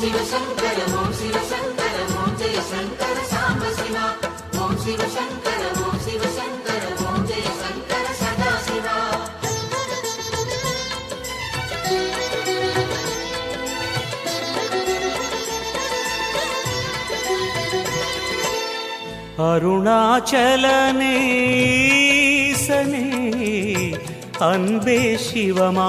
சிவசங்கர ஓம் சிவசங்கர ஓம் ஜெயசங்கர சாம்ப அன்பே சிவமானநாதனே.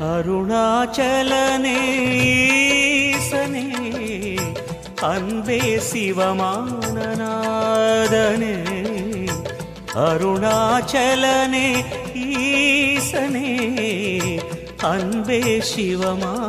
அருணாச்சலனே அருணாச்சலனேசனே அன்பே சிவமானநாதனே. அருணாச்சலனே ஈசனே அன்பே சிவமானநாதனே.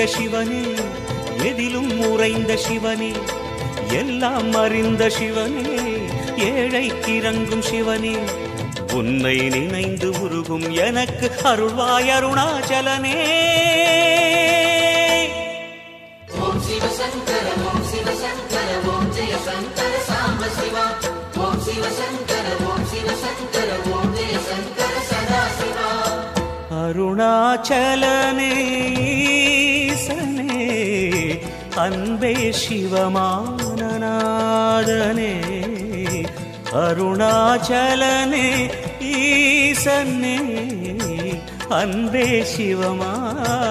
நிறைந்த சிவனே எதிலும் உறைந்த சிவனே எல்லாம் அறிந்த சிவனே ஏழை கிறங்கும் சிவனே. உன்னை நினைந்து உருகும் எனக்கு அருள்வாய் அருணாச்சலனே. ஓம் சிவ சங்கர ஓம் சிவ சங்கர ஓம் ஜெய சங்கர சாம்ப சிவா. ஓம் சிவ சங்கர ஓம் சிவ சங்கர ஓம் ஜெய சங்கர சதாசிவா அருணாச்சலனே. அன்பே சிவமானநாதனே அருணாச்சலனே ஈசன்னே அன்பே சிவமானநாதனே.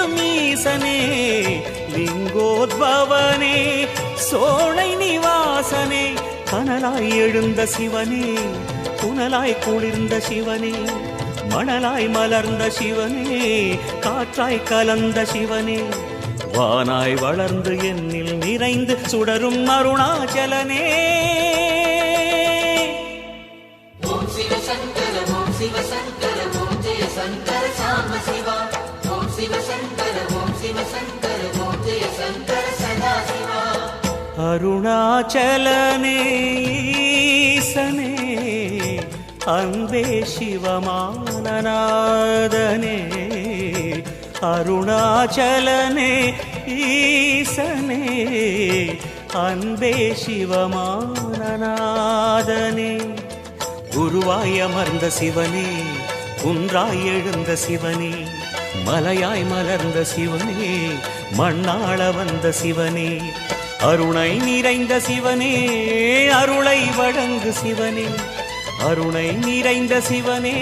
நிறைந்திடும் ஈசனே லிங்கோத்பவனே சோழை நிவாசனே கனலாய் எழுந்த சிவனே புனலாய் குளிர்ந்த சிவனே மணலாய் மலர்ந்த சிவனே காற்றாய் கலந்த சிவனே வானாய் வளர்ந்து என்னில் நிறைந்து சுடரும் அருணாச்சலனே. ஓம் சிவ சங்கர ஓம் சிவ சங்கர ஓம் ஜெய சங்கர சாம சிவா. அருணாச்சலனே ஈசனே அன்பே சிவமானநாதனே. அருணாச்சலனே ஈசனே அன்பே சிவமானநாதனே. குருவாய் அமர்ந்த சிவனே குன்றாய் எழுந்த சிவனே. மலையாய் மலர்ந்த சிவனே மண்ணாள வந்த சிவனே அருணை நிறைந்த சிவனே அருளை வழங்கு சிவனே. அருணை நிறைந்த சிவனே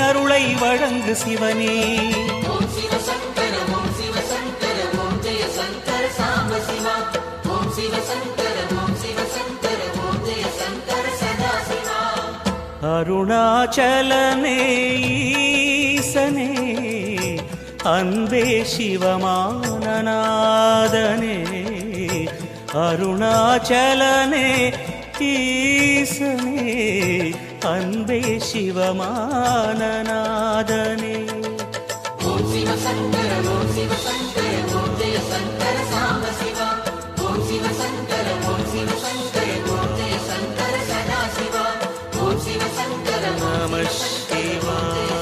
அருளை வழங்கு சிவனே. அருணாச்சலனே ஈசனே. அன்பே சிவமானநாதனே அருணாச்சலனே ஈசனே அன்பே சிவமானநாதனே. ஓம் சிவ சங்கர ஓம் சிவ சங்கர ஓம் ஜெய சங்கர சாம்ப சிவா. ஓம் சிவ சங்கர ஓம் சிவ சங்கர ஓம் ஜெய சங்கர சதா சிவா. ஓம் சிவ சங்கர ஓம் நம சிவாய